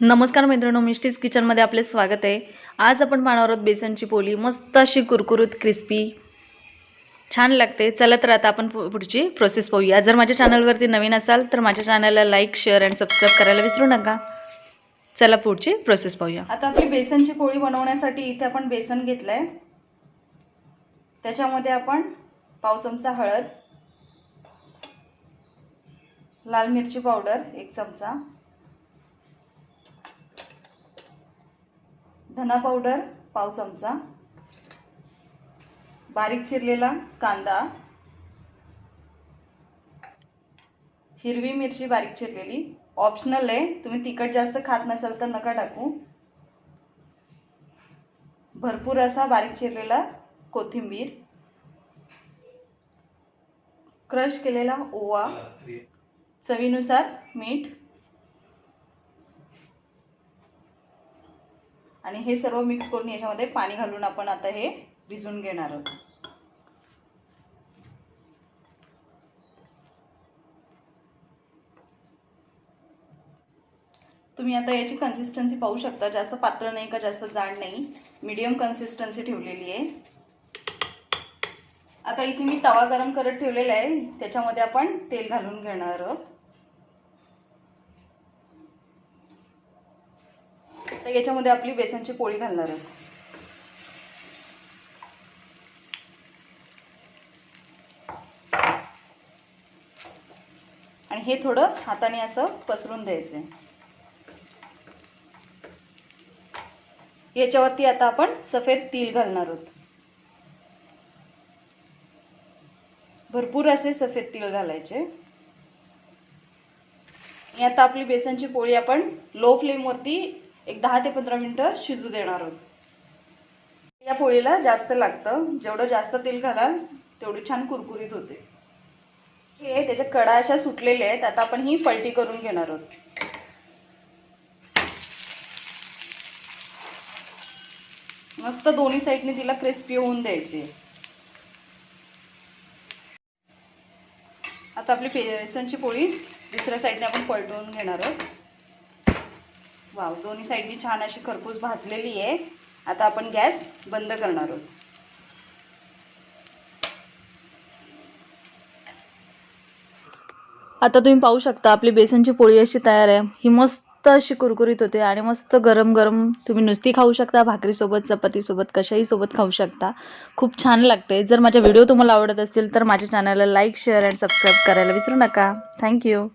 नमस्कार मित्रांनो मिस्टीज किचनमध्ये आपले स्वागत आहे. आज आपण पाहणार आहोत बेसनची पोळी मस्त अशी कुरकुरीत क्रिस्पी छान लागते. चला तर आता आपण पु- पुढची प्रोसेस पाहूया. जर माझ्या चॅनलवरती नवीन असाल तर माझ्या चॅनलला लाईक शेअर अँड सबस्क्राईब करायला विसरू नका. चला पुढची प्रोसेस पाहूया. आता आपली बेसनची पोळी बनवण्यासाठी इथे आपण बेसन घेतलंय. त्याच्यामध्ये आपण पाव चमचा हळद लाल मिरची पावडर एक चमचा. धना पावडर पाव चमचा. बारीक चिरलेला कांदा. हिरवी मिरची बारीक चिरलेली. ऑप्शनल आहे. तुम्ही तिखट जास्त खात नसाल तर नका टाकू. भरपूर असा बारीक चिरलेला कोथिंबीर. क्रश केलेला ओवा. चवीनुसार मीठ. आणि हे सर्व मिक्स करून याच्यामध्ये पाणी घालून आपण आता हे भिजून घेणार आहोत. तुम्ही आता याची कन्सिस्टन्सी पाहू शकता. जास्त पातळ नाही का जास्त जाड नाही. मीडियम कन्सिस्टन्सी ठेवलेली आहे. आता इथे मी तवा गरम करत ठेवलेला आहे. त्याच्यामध्ये आपण तेल घालून घेणार आहोत. तर याच्यामध्ये आपली बेसनची पोळी घालणार आहोत आणि हे थोडं हाताने असं पसरून द्यायचं याच्यावरती आता आपण सफेद तिल घालणार आहोत. भरपूर असे सफेद तीळ घालायचे. आणि आता आपली बेसनची पोळी आपण लो फ्लेमवरती एक दहा ते पंधरा मिनटं शिजू देणार आहोत. या पोळीला जास्त लागतं. जेवढं जास्त तेल घालाल तेवढी छान कुरकुरीत होते. हे त्याच्या कडा अशा सुटलेल्या आहेत. आता आपण ही पलटी करून घेणार आहोत. मस्त दोन्ही साईडने तिला क्रिस्पी होऊन द्यायची आता आपली बेसनची पोळी दुसऱ्या साईडने आपण पलटवून घेणार आहोत. वाव दोन्ही साईडनी छान अशी खरपूस भाजलेली आहे. आता आपण गॅस बंद करणार आहोत. आता तुम्ही पाहू शकता आपली बेसनची पोळी अशी तयार आहे. ही मस्त अशी कुरकुरीत होते आणि मस्त गरम गरम तुम्ही नुसती खाऊ शकता भाकरीसोबत चपातीसोबत कशाही सोबत खाऊ शकता. खूप छान लागते. जर माझ्या व्हिडिओ तुम्हाला आवडत असतील तर माझ्या चॅनलला लाईक शेअर अँड सबस्क्राईब करायला विसरू नका. थँक्यू